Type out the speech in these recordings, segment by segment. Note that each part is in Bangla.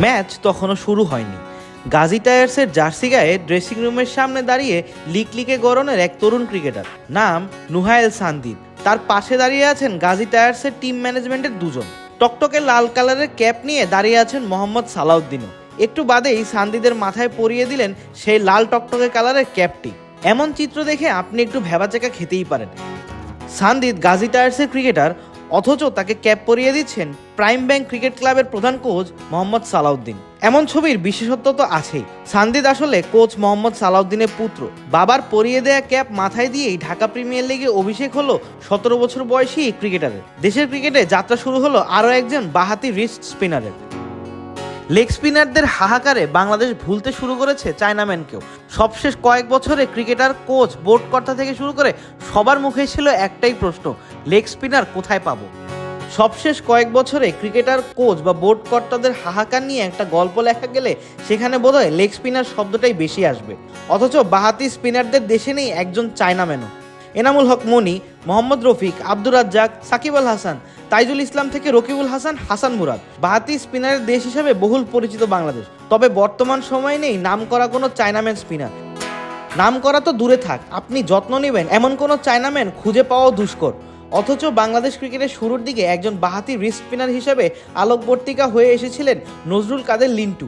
ম্যাচ তখনও শুরু হয়নি। গাজী টায়ার্সের জার্সি গায়ে ড্রেসিং রুমের সামনে দাঁড়িয়ে লিক লিকে গরনের এক তরুণ ক্রিকেটার। নাম নুহায়েল সান্দিদ। তার পাশে দাঁড়িয়ে আছেন গাজী টায়ার্সের টিম ম্যানেজমেন্টের দুজন। টকটকে লাল কালারের ক্যাপ নিয়ে দাঁড়িয়ে আছেন মোহাম্মদ সালাউদ্দিনও। একটু বাদেই সান্দিদের মাথায় পরিয়ে দিলেন সেই লাল টকটকে কালারের ক্যাপটি। এমন চিত্র দেখে আপনি একটু ভেবাচাকা খেতেই পারেন। সান্দিদ গাজী টায়ার্সের ক্রিকেটার অথচ তাকে ক্যাপ পরিয়ে দিচ্ছেন প্রাইম ব্যাংক ক্রিকেট ক্লাবের প্রধান কোচ মোহাম্মদ সালাউদ্দিন। এমন ছবির বিশেষত্ব তো আছেই। সান্দিদ আসলে কোচ মোহাম্মদ সালাউদ্দিনের পুত্র। বাবার পরিয়ে দেয়া ক্যাপ মাথায় দিয়েই ঢাকা প্রিমিয়ার লিগে অভিষেক হলো সতেরো বছর বয়সী ক্রিকেটারের। দেশের ক্রিকেটে যাত্রা শুরু হলো আরও একজন বাহাতি রিস্ট স্পিনারের লেগ স্পিনারদের হাহাকারে বাংলাদেশ ভুলতে শুরু করেছে চায়নাম্যানকেও। সবশেষ কয়েক বছরে ক্রিকেটার, কোচ বোর্ড কর্তা থেকে শুরু করে সবার মুখে ছিল একটাই প্রশ্ন, লেগ স্পিনার কোথায় পাবো? সবশেষ কয়েক বছরে ক্রিকেটার, কোচ বা বোর্ড কর্তাদের হাহাকার নিয়ে একটা গল্প লেখা গেলে সেখানে বোধহয় লেগ স্পিনার শব্দটাই বেশি আসবে। অথচ বাহাতি স্পিনারদের দেশে নেই একজন চায়নাম্যানও। এনামুল হক মনি, মোহাম্মদ রফিক, আব্দুর রাজ্জাক, সাকিব আল হাসান, তাইজুল ইসলাম থেকে রকিবুল হাসান হাসান মুরাদ। বাহাতি স্পিনারের দেশ হিসেবে বহুল পরিচিত বাংলাদেশ। তবে বর্তমান সময়ে নেই নাম করা কোনো চায়নাম্যান স্পিনার। নাম করা তো দূরে থাক, আপনি যত্ন নেবেন, এমন কোনো চায়নাম্যান খুঁজে পাওয়াও দুষ্কর। অথচ বাংলাদেশ ক্রিকেটের শুরুর দিকে একজন বাহাতি রিস্ট স্পিনার হিসেবে আলোকবর্তিকা হয়ে এসেছিলেন নজরুল কাদের লিন্টু।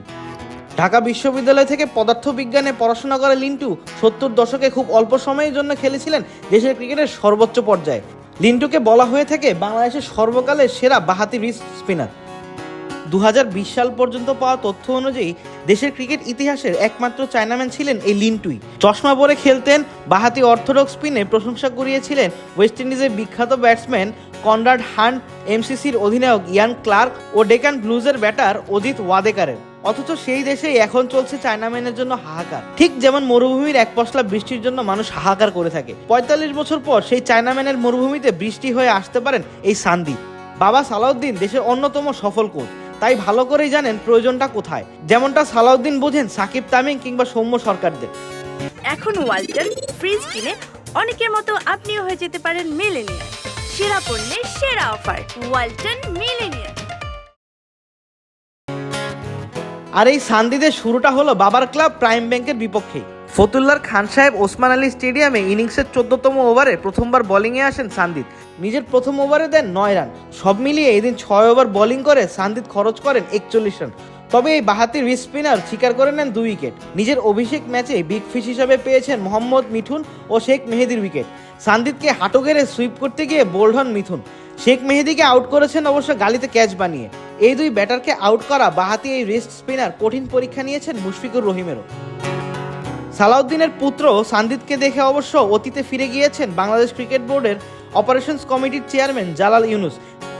ঢাকা বিশ্ববিদ্যালয় থেকে পদার্থবিজ্ঞানে পড়াশোনা করে লিন্টু সত্তর দশকে খুব অল্প সময়ের জন্য খেলেছিলেন দেশের ক্রিকেটের সর্বোচ্চ পর্যায়ে। লিন্টুকে বলা হয়ে থাকে বাংলাদেশের সর্বকালের সেরা বাহাতি রিস্ট স্পিনার। দু হাজার বিশ সাল পর্যন্ত পাওয়া তথ্য অনুযায়ী দেশের ক্রিকেট ইতিহাসের একমাত্র চায়নাম্যান ছিলেন এই লিন্টুই। চশমা পরে খেলতেন, বাহাতি অর্থোডক্স স্পিনে প্রশংসা কুড়িয়েছিলেন ওয়েস্ট ইন্ডিজের বিখ্যাত ব্যাটসম্যান কনরাড হান্ট, এমসিসির অধিনায়ক ইয়ান ক্লার্ক ও ডেকান ব্লুজের ব্যাটার অজিত ওয়াদেকারের। অথচ সেই দেশেই এখন চলছে চায়নাম্যানের জন্য হাহাকার। ঠিক যেমন মরুভূমির এক পশলা বৃষ্টির জন্য মানুষ হাহাকার করে থাকে। পঁয়তাল্লিশ বছর পর সেই চায়নাম্যানের মরুভূমিতে বৃষ্টি হয়ে আসতে পারেন এই সান্দি। বাবা সালাউদ্দিন দেশের অন্যতম সফল কোচ। তাই ভালো করেই জানেন প্রয়োজনটা কোথায়। যেমনটা সালাউদ্দিন বোঝেন সাকিব তামিম কিংবা সৌম্য সরকারদের। এখন ওয়ালটন, ফ্রিজ কিনে অনেকের মতো আপনিও হয়ে যেতে পারেন মিলেনিয়ার সেরা পণ্যের সেরা অফার, ওয়ালটন মিলেনিয়ার আর এই সান্দিদের শুরুটা হলো বাবার ক্লাব প্রাইম ব্যাংকের বিপক্ষে। ফতুল্লার খান সাহেব ওসমান আলী স্টেডিয়ামে ইনিংসের চোদ্দতম ওভারে প্রথমবার বোলিংয়ে আসেন সান্দিদ। নিজের প্রথম ওভারে দেন নয় রান। সব মিলিয়ে এদিন ছয় ওভার বোলিং করে সান্দিদ খরচ করেন একচল্লিশ রান। তবে এই বাহাতি রিস স্পিনার স্বীকার করে নেন দুই উইকেট নিজের অভিষেক ম্যাচে বিগ ফিশ হিসাবে পেয়েছেন মোহাম্মদ মিঠুন ও শেখ মেহেদির উইকেট সান্দিদকে হাঁটু গেড়ে সুইপ করতে গিয়ে বোল্ড হন মিথুন শেখ মেহেদিকে আউট করেছেন অবশ্য গালিতে ক্যাচ বানিয়ে। এই দুই ব্যাটারকে আউট করা বাহাতি এই রিস্ট স্পিনার কঠিন পরীক্ষা নিয়েছেন মুশফিকুর রহিমেরও। সালাউদ্দিনের পুত্র সান্দিদকে দেখে অবশ্য অতীতে ফিরে গিয়েছেন বাংলাদেশ ক্রিকেট বোর্ডের অপারেশনস কমিটির চেয়ারম্যান জালাল ইউনুস।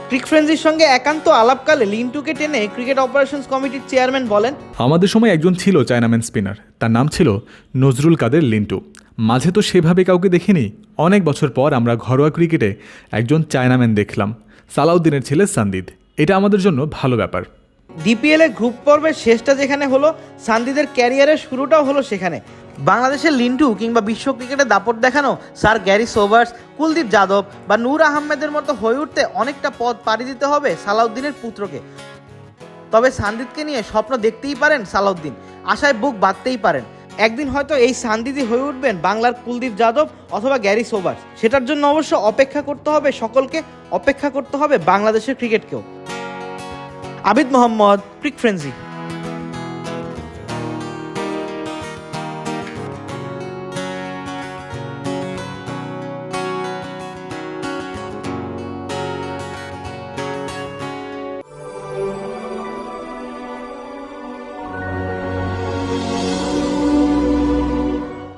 ক্রিক ফ্রেন্সির সঙ্গে একান্ত আলাপকালে লিন্টুকে টেনে ক্রিকেট অপারেশনস কমিটির চেয়ারম্যান বলেন, আমাদের সময় একজন ছিল চায়নাম্যান স্পিনার, তার নাম ছিল নজরুল কাদের লিন্টু। মাঝে তো সেভাবে কাউকে দেখিনি, অনেক বছর পর আমরা ঘরোয়া ক্রিকেটে একজন চায়নাম্যান দেখলাম, সালাউদ্দিনের ছেলে সান্দিদ এটা আমাদের জন্য ভালো ব্যাপার। ডিপিএল এর গ্রুপ পর্বের শেষটা যেখানে হলো, সান্দিদের ক্যারিয়ারের শুরুটাও হলো সেখানে। বাংলাদেশের লিন্টু কিংবা বিশ্ব ক্রিকেটে দাপট দেখানো sir Garry Sobers, Kuldeep Yadav বা নূর আহমেদের মতো হয়ে উঠতে অনেকটা পথ পাড়ি দিতে হবে সালাউদ্দিনের পুত্রকে। তবে সান্দিদকে নিয়ে স্বপ্ন দেখতেই পারেন সালাউদ্দিন, আশায় বুক বাঁধতেই পারেন। একদিন হয়তো এই সান্দিদি হয়ে উঠবেন বাংলার কুলদীপ যাদব অথবা গ্যারি সোভার্স। সেটার জন্য অবশ্য অপেক্ষা করতে হবে সকলকে, অপেক্ষা করতে হবে বাংলাদেশের ক্রিকেটকেও। আবিদ মোহাম্মদ ক্রিক ফ্রেন্সি।